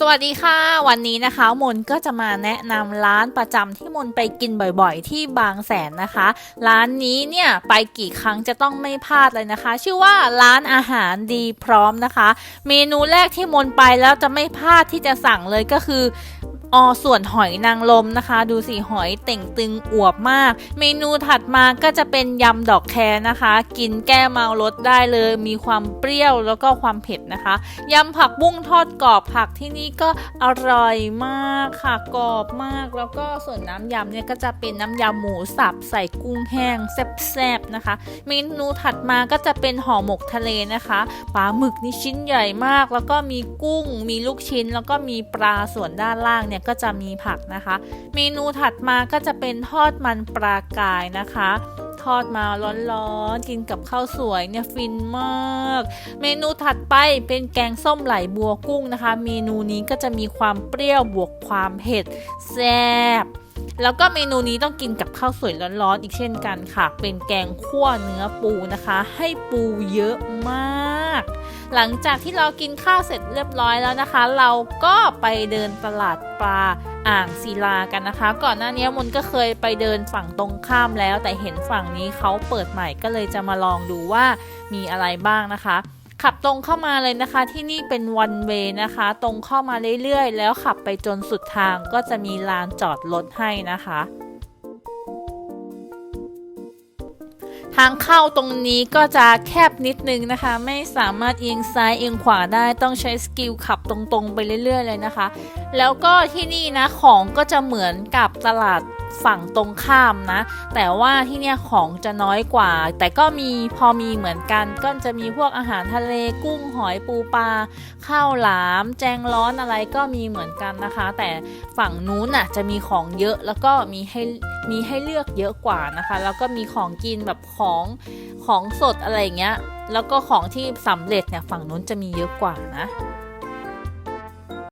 สวัสดีค่ะ วันนี้นะคะมนก็จะมาแนะนำร้านประจำที่มนไปกินบ่อยๆ ที่บางแสนนะคะ ร้านนี้เนี่ยไปกี่ครั้งจะต้องไม่พลาดเลยนะคะ ชื่อว่าร้านอาหารดีพร้อมนะคะ เมนูแรกที่มนไปแล้วจะไม่พลาดที่จะสั่งเลยก็คือ อส่วนหอยนางรมนะคะ ดูสิหอยเต่งตึงอวบมาก เมนูถัดมาก็จะเป็นยำดอกแคนะคะ กินแก้เมารสได้เลย มีความเปรี้ยวแล้วก็ความเผ็ดนะคะยำผักบุ้งทอดกรอบผักที่นี่ก็อร่อยมากค่ะกรอบมาก แล้วก็ส่วนน้ำยำเนี่ยก็จะเป็นน้ำยำหมูสับใส่กุ้งแห้งแซ่บๆนะคะ เมนูถัดมาก็จะเป็นห่อหมกทะเลนะคะปลาหมึกนี่ชิ้นใหญ่มาก แล้วก็มีกุ้ง มีลูกชิ้น แล้วก็มีปลาส่วนด้านล่างเนี่ยก็จะมีผักนะคะ เมนูถัดมาก็จะเป็นทอดมันปลากายนะคะ ทอดมาร้อนๆกินกับข้าวสวยเนี่ยฟินมาก เมนูถัดไปเป็นแกงส้มไหลบัวกุ้งนะคะ เมนูนี้ก็จะมีความเปรี้ยวบวกความเผ็ดแซ่บ แล้วก็เมนูนี้ต้องกินกับข้าวสวยร้อนๆอีกเช่นกันค่ะ เป็นแกงคั่วเนื้อปูนะคะ ให้ปูเยอะมาก หลังจากที่เรากินข้าวเสร็จเรียบร้อยแล้วนะคะ เราก็ไปเดินตลาดปลาอ่างศิลากันนะคะ ก่อนหน้านี้มนก็เคยไปเดินฝั่งตรงข้ามแล้ว แต่เห็นฝั่งนี้เขาเปิดใหม่ก็เลยจะมาลองดูว่ามีอะไรบ้างนะคะ ขับตรงเข้ามาเลยนะคะ ที่นี่เป็นวันเวนะคะ ตรงเข้ามาเรื่อยๆ แล้วขับไปจนสุดทางก็จะมีลานจอดรถให้นะคะทางเข้าตรงนี้ก็จะแคบนิดนึงนะคะ ไม่สามารถเอียงซ้ายเอียงขวาได้ต้องใช้สกิลขับตรงๆ ไปเรื่อยๆเลยนะคะ แล้วก็ที่นี่นะของก็จะเหมือนกับตลาด ฝั่งตรงข้ามนะ แต่ว่าที่เนี่ยของจะน้อยกว่า แต่ก็มีพอมีเหมือนกัน ก็จะมีพวกอาหารทะเลกุ้งหอยปูปลาข้าวหลาม แจงร้อนอะไรก็มีเหมือนกันนะคะ แต่ฝั่งนู้นน่ะจะมีของเยอะแล้วก็มีให้มีให้เลือกเยอะกว่านะคะ แล้วก็มีของกินแบบของของสดอะไรอย่างเงี้ยแล้วก็ของที่สำเร็จเนี่ยฝั่งนู้นจะมีเยอะกว่านะ